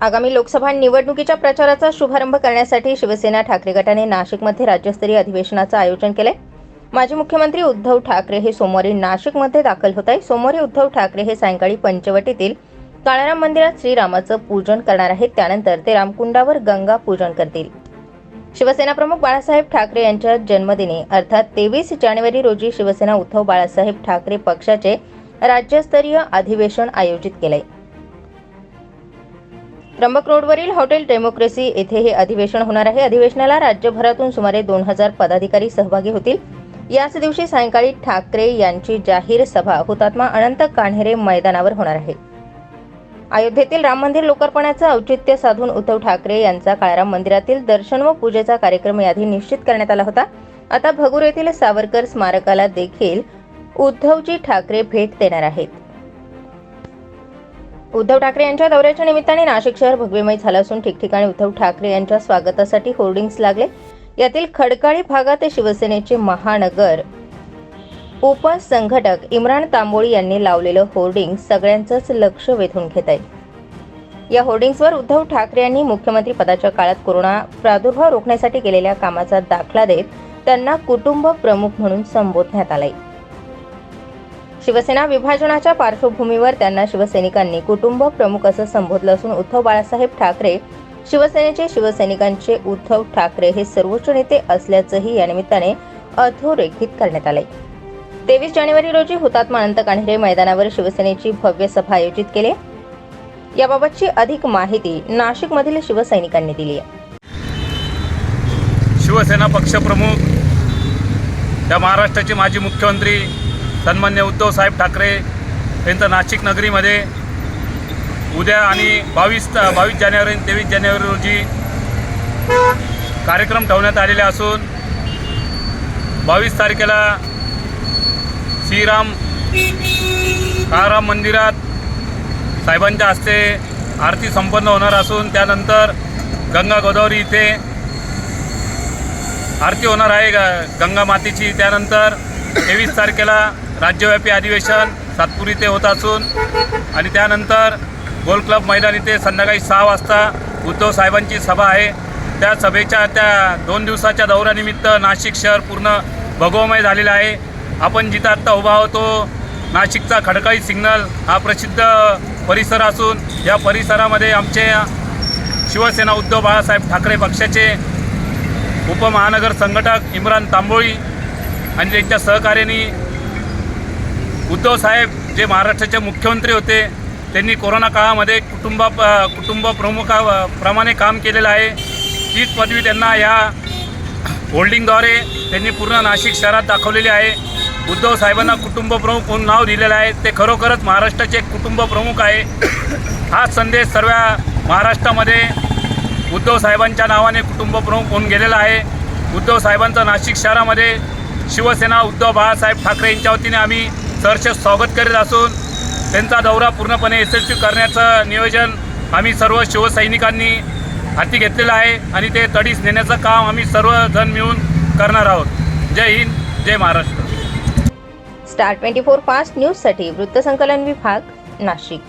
आगामी लोकसभा निवडणुकीच्या प्रचाराचा शुभारंभ करण्यासाठी शिवसेना ठाकरे गटाने नाशिकमध्ये राज्यस्तरीय अधिवेशनाचं आयोजन केलंय. माजी मुख्यमंत्री उद्धव ठाकरे हे सोमवारी नाशिकमध्ये दाखल होत आहे सोमवारी उद्धव ठाकरे हे सायंकाळी पंचवटीतील काळाराम मंदिरात श्रीरामाचं पूजन करणार आहेत. त्यानंतर ते रामकुंडावर गंगा पूजन करतील. शिवसेना प्रमुख बाळासाहेब ठाकरे यांच्या जन्मदिनी अर्थात तेवीस जानेवारी रोजी शिवसेना उद्धव बाळासाहेब ठाकरे पक्षाचे राज्यस्तरीय अधिवेशन आयोजित केलंय. त्र्यंबक रोडवरील हॉटेल डेमोक्रेसी येथे हे अधिवेशन होणार आहे. अधिवेशनाला राज्यभरातून सुमारे दोन हजार पदाधिकारी सहभागी होतील. याच दिवशी सायंकाळी ठाकरे यांची जाहीर सभा हुतात्मा अनंत कान्हेरे मैदानावर होणार आहे. अयोध्येतील राम मंदिर लोकार्पणाचं औचित्य साधून उद्धव ठाकरे यांचा काळाराम मंदिरातील दर्शन व पूजेचा कार्यक्रम यादी निश्चित करण्यात आला होता. आता भगूर येथील सावरकर स्मारकाला देखील उद्धवजी ठाकरे भेट देणार आहेत. उद्धव ठाकरे यांच्या दौऱ्याच्या निमित्ताने नाशिक शहर भगवेमय झालं असून ठिकठिकाणी उद्धव ठाकरे यांच्या स्वागतासाठी होर्डिंग्स लागले. यातील खडकाळी भागात शिवसेनेचे महानगर उपसंघटक इम्रान तांबोळी यांनी लावलेलं होर्डिंग सगळ्यांचंच लक्ष वेधून घेत आहे. या होर्डिंग्सवर उद्धव ठाकरे यांनी मुख्यमंत्री पदाच्या काळात कोरोना प्रादुर्भाव रोखण्यासाठी केलेल्या कामाचा दाखला देत त्यांना कुटुंब प्रमुख म्हणून संबोधण्यात आलंय. शिवसेना विभाजनाच्या पार्श्वभूमीवर त्यांना शिवसैनिकांनी कुटुंब प्रमुख असं संबोधलं असून उद्धव बाळासाहेब ठाकरे शिवसेनेचे शिवसैनिकांचे उद्धव ठाकरे हे सर्वोच्च नेते असल्याचंही या निमित्ताने अधोरेखित करण्यात आले तेवीस जानेवारी रोजी हुतात्मा अनंत कान्हेरे मैदानावर शिवसेनेची भव्य सभा आयोजित केली. याबाबतची अधिक माहिती नाशिकमधील शिवसैनिकांनी दिली आहे. शिवसेना पक्षप्रमुख त्या महाराष्ट्राचे माजी मुख्यमंत्री सन्मान्य उद्धवसाहेब ठाकरे यांचं नाशिक नगरीमध्ये उद्या आणि बावीस बावीस जानेवारी आणि तेवीस जानेवारी रोजी कार्यक्रम ठेवण्यात आलेले असून बावीस तारखेला श्रीराम काळाराम मंदिरात साहेबांच्या हस्ते आरती संपन्न होणार असून त्यानंतर गंगा गोदावरी इथे आरती होणार आहे ग- गंगा मातेची. त्यानंतर तेवीस तारखेला राज्यव्यापी अधिवेशन सातपूर इथे होत असून आणि त्यानंतर गोल क्लब मैदान इथे संध्याकाळी सहा वाजता उद्धव साहेबांची सभा आहे. त्या सभेच्या त्या दोन दिवसाच्या दौऱ्यानिमित्त नाशिक शहर पूर्ण भगवमय झालेलं आहे. आपण जिथं आत्ता उभा होतो नाशिकचा खडकाळी सिग्नल हा प्रसिद्ध परिसर असून या परिसरामध्ये आमचे शिवसेना उद्धव बाळासाहेब ठाकरे पक्षाचे उपमहानगर संघटक इम्रान तांबोळी म्हणजे आणि त्यांच्या सहकार्याने उद्धव साहेब जे महाराष्ट्राचे मुख्यमंत्री होते त्यांनी कोरोना काळामध्ये कुटुंबा कुटुंब प्रमुखाप्रमाणे काम केलेलं आहे. तीच पदवी त्यांना या होल्डिंगद्वारे त्यांनी पूर्ण नाशिक शहरात दाखवलेली आहे. उद्धव साहेबांना कुटुंबप्रमुख म्हणून नाव दिलेलं आहे. ते खरोखरच महाराष्ट्राचे कुटुंबप्रमुख कुटुंब प्रमुख आहे. हा संदेश सर्व महाराष्ट्रामध्ये उद्धव साहेबांच्या नावाने कुटुंबप्रमुख होऊन गेलेला आहे. उद्धव साहेबांचा नाशिक शहरामध्ये शिवसेना उद्धव बाळासाहेब ठाकरे यांच्या वतीने आम्ही सहर्ष स्वागत करीत असून त्यांचा दौरा पूर्णपणे यशस्वी करण्याचं नियोजन आम्ही सर्व शिवसैनिकांनी हाती घेतलेलं आहे आणि ते तडीस नेण्याचं काम आम्ही सर्वजण मिळून करणार आहोत. Jai Hind Jai Maharashtra. Star twenty four fast न्यूजसाठी वृत्तसंकलन विभाग नाशिक.